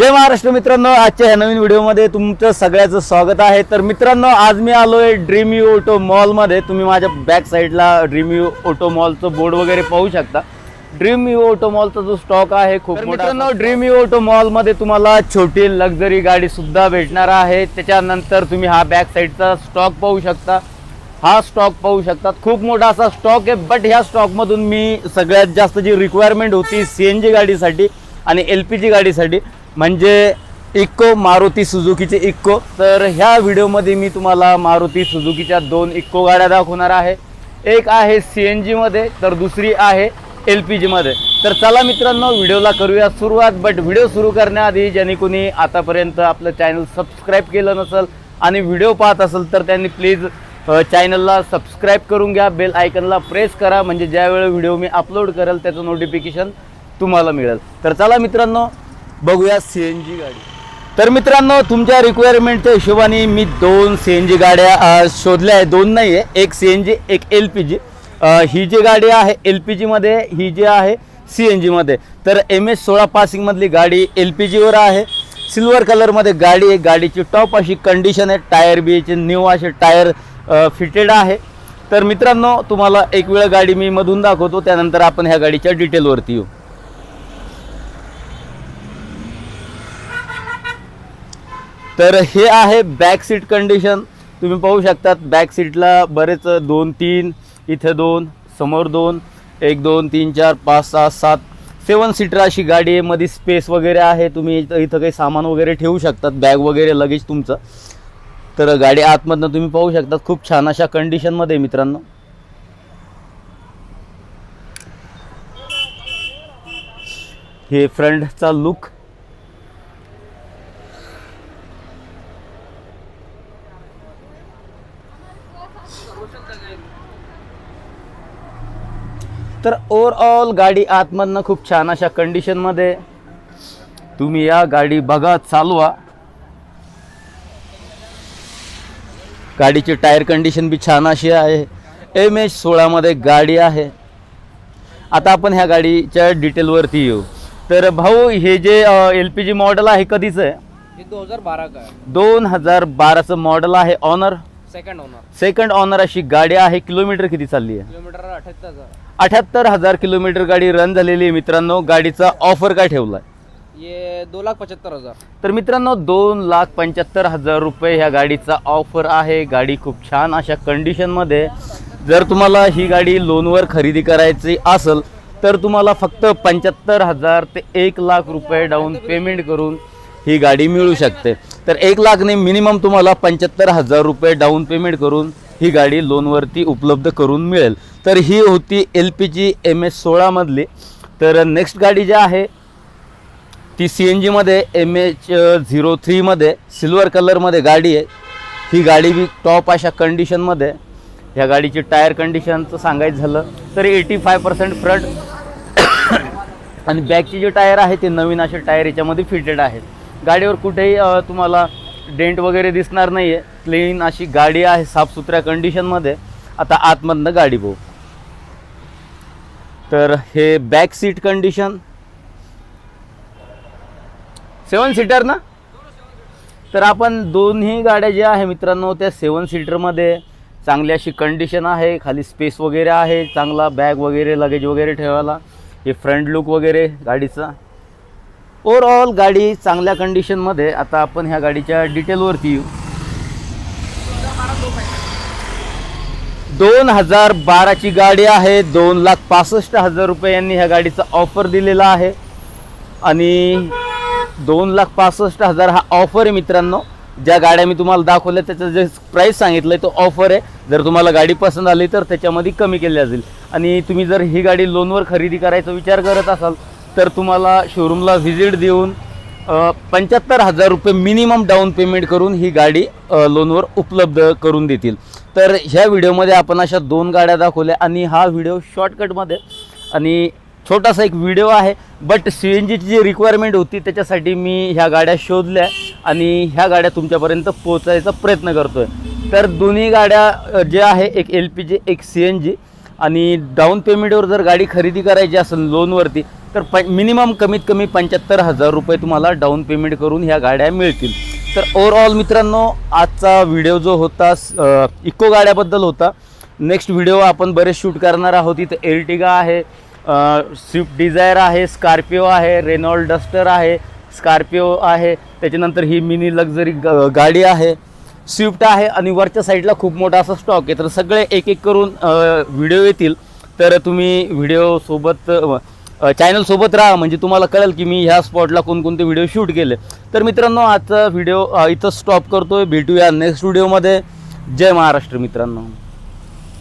महाराष्ट्र मित्रांनो आजच्या ह्या नवीन व्हिडिओमध्ये तुमचं सगळ्याचं स्वागत आहे. तर मित्रांनो आज मी आलो आहे ड्रीम यू ऑटो मॉलमध्ये तुम्ही माझ्या बॅक साईडला ड्रीम यू ऑटो मॉलचं बोर्ड वगैरे पाहू शकता. ड्रीम यू ऑटो मॉलचा जो स्टॉक आहे खूप मित्रांनो ड्रीम यू ऑटो मॉलमध्ये तुम्हाला छोटी लक्झरी गाडी सुद्धा भेटणार आहे. त्याच्यानंतर तुम्ही हा बॅक साईडचा स्टॉक पाहू शकता. हा स्टॉक पाहू शकतात खूप मोठा असा स्टॉक आहे बट ह्या स्टॉकमधून मी सगळ्यात जास्त जी रिक्वायरमेंट होती सी एन जी गाडीसाठी आणि एल पी जी गाडीसाठी म्हणजे इक्को मारुती सुझुकीचे इक्को तर ह्या व्हिडिओमध्ये मी तुम्हाला मारुती सुझुकीच्या दोन इक्को गाड्या दाखवणार आहे. एक आहे सी एन जीमध्ये तर दुसरी आहे एल पी जीमध्ये. तर चला मित्रांनो व्हिडिओला करूया सुरुवात बट व्हिडिओ सुरू करण्याआधी ज्यांनी कोणी आतापर्यंत आपलं चॅनल सबस्क्राईब केलं नसेल आणि व्हिडिओ पाहत असेल तर त्यांनी प्लीज चॅनलला सबस्क्राईब करून घ्या. बेल आयकनला प्रेस करा म्हणजे ज्यावेळी व्हिडिओ मी अपलोड करेल त्याचं नोटिफिकेशन तुम्हाला मिळेल. तर चला मित्रांनो बघूया सी एन जी गाडी. तर मित्रांनो तुमच्या रिक्वायरमेंटच्या हिशोबाने मी दोन सी एन जी गाड्या शोधल्या आहे दोन नाही आहे एक सी एन जी एक एल पी जी ही जी गाडी आहे एल पी जीमध्ये ही जी आहे सी एन जीमध्ये तर एम एस सोळा पासिंगमधली गाडी एल पी जीवर आहे. सिल्वर कलरमध्ये गाडी आहे. गाडीची टॉप अशी कंडिशन आहे. टायर बीचे न्यू असे टायर फिटेड आहे. तर मित्रांनो तुम्हाला एक वेळ गाडी मी मधून दाखवतो. त्यानंतर आपण ह्या गाडीच्या डिटेलवरती येऊ. तर हे आहे बॅक सीट कंडिशन तुम्ही पाहू शकतात बॅक सीटला बरेच दोन तीन इथे दोन समोर दोन एक दोन तीन चार पाच सहा सात सेवन सीटर अशी गाडी आहे. मध्ये स्पेस वगैरे आहे. तुम्ही इथं इथं काही सामान वगैरे ठेवू शकतात. बॅग वगैरे लगेच तुमचं. तर गाडी आतमधनं तुम्ही पाहू शकतात. खूप छान अशा कंडिशनमध्ये मित्रांनो. हे फ्रंटचा लुक तर ओव्हरऑल गाडी आतमधनं खूप छान अशा कंडिशनमध्ये तुम्ही या गाडी बघा चालवा. गाडीची टायर कंडिशन बी छान अशी आहे. एम एच सोळामध्ये गाडी आहे. आता आपण ह्या गाडीच्या डिटेलवरती येऊ. तर भाऊ हे जे एल पी जी मॉडेल आहे कधीचं आहे? ये 2012 का है दोन हजार बाराचं मॉडेल आहे owner second owner second owner अशी गाडी आहे. किलोमीटर किती चालली आहे? किलोमीटर अठ्याहत्तर हजार. अठ्याहत्तर हजार किलोमीटर गाडी रन झालेली आहे मित्रांनो. गाडीचा ऑफर काय ठेवला आहे ये दो लाख पचहत्तर हजार. तर मित्रांनो दोन लाख पंच्याहत्तर हजार रुपये ह्या गाडीचा ऑफर आहे. गाडी खूप छान अशा कंडिशनमध्ये जर तुम्हाला ही गाडी लोनवर खरेदी करायची असेल तर तुम्हाला फक्त पंच्याहत्तर हजार ते एक लाख रुपये डाऊन पेमेंट करून ही गाडी मिळू शकते. तर एक लाखने मिनिमम तुम्हाला पंच्याहत्तर हजार रुपये डाऊन पेमेंट करून ही गाडी लोनवरती उपलब्ध करून मिळेल. तर ही होती L P G M S सोळामधली तर नेक्स्ट गाडी जी आहे ती सी एन जीमध्ये एम एच झिरो थ्रीमध्ये सिल्वर कलरमध्ये गाडी आहे. ही गाडी बी टॉप अशा कंडिशनमध्ये ह्या गाडीची टायर कंडिशनचं सांगायचं झालं तर एटी फाय पर्सेंट फ्रंट आणि बॅकची जे टायर आहे ते नवीन असे टायर याच्यामध्ये फिटेड आहेत गाडीवर कुठेही तुम्हाला डेंट वगैरे दिसणार नाही आहे क्लीन अशी गाडी आहे साफसुथऱ्या कंडिशनमध्ये आता आतमधनं गाडी भाऊ तर हे back seat condition seven seater ना? तर आपण दोन्ही गाड्या ज्या आहे मित्रांनो त्या सेवन सीटरमध्ये चांगली अशी कंडिशन आहे. खाली स्पेस वगैरे आहे. चांगला बॅग वगैरे लगेज वगैरे ठेवायला. हे फ्रंट लुक वगैरे गाडीचा. ओवरऑल गाडी चांगल्या कंडिशनमध्ये आता आपण ह्या गाडीच्या डिटेलवरती येऊ. दोन हजार बाराची गाडी आहे. दोन लाख पासष्ट हजार रुपये यांनी ह्या गाडीचा ऑफर दिलेला आहे. आणि दोन लाख पासष्ट हजार हा ऑफर आहे मित्रांनो. ज्या गाड्या मी तुम्हाला दाखवल्या त्याचं जे प्राईस सांगितलं आहे तो ऑफर आहे. जर तुम्हाला गाडी पसंत आली तर त्याच्यामध्ये कमी केली जाईल. आणि तुम्ही जर ही गाडी लोनवर खरेदी करायचा विचार करत असाल तर तुम्हाला शोरूमला व्हिजिट देऊन पंच्याहत्तर हजार रुपये मिनिमम डाऊन पेमेंट करून ही गाडी लोनवर उपलब्ध करून देतील. तर ह्या व्हिडिओमध्ये आपण अशा दोन गाड्या दाखवल्या आणि हा व्हिडिओ शॉर्टकटमध्ये आणि छोटासा एक व्हिडिओ आहे बट सी एन जीची जी रिक्वायरमेंट होती त्याच्यासाठी मी ह्या गाड्या शोधल्या आणि ह्या गाड्या तुमच्यापर्यंत पोचायचा प्रयत्न करतो आहे तर दोन्ही गाड्या जे ज्या आहे एक एल पी जी एक सी एन जी आणि डाऊन पेमेंटवर जर गाडी खरेदी करायची असेल लोनवरती तर प मिनिमम कमीत कमी पंच्याहत्तर हजार रुपये तुम्हाला डाऊन पेमेंट करून ह्या गाड्या मिळतील. तर ओवरऑल मित्रांनो आजचा व्हिडिओ जो होता इको गाड्याबद्दल होता. नेक्स्ट व्हिडिओ आपण बरेच शूट करणार आहोत. इथं एर्टिगा आहे स्विफ्ट डिझायर आहे स्कॉर्पिओ आहे रेनॉल्ड डस्टर आहे स्कॉर्पिओ आहे. त्याच्यानंतर ही मिनी लक्झरी गाडी आहे. स्विफ्ट आहे आणि वरच्या साईडला खूप मोठा असा स्टॉक आहे. तर सगळे एक एक करून व्हिडिओ येतील. तर तुम्ही व्हिडिओसोबत चॅनलसोबत राहा. म्हणजे तुम्हाला कळेल की मी ह्या स्पॉटला कोणकोणते व्हिडिओ शूट केले. तर मित्रांनो आजचा व्हिडिओ इथं स्टॉप करतोय. भेटूया नेक्स्ट व्हिडिओमध्ये जय महाराष्ट्र मित्रांनो.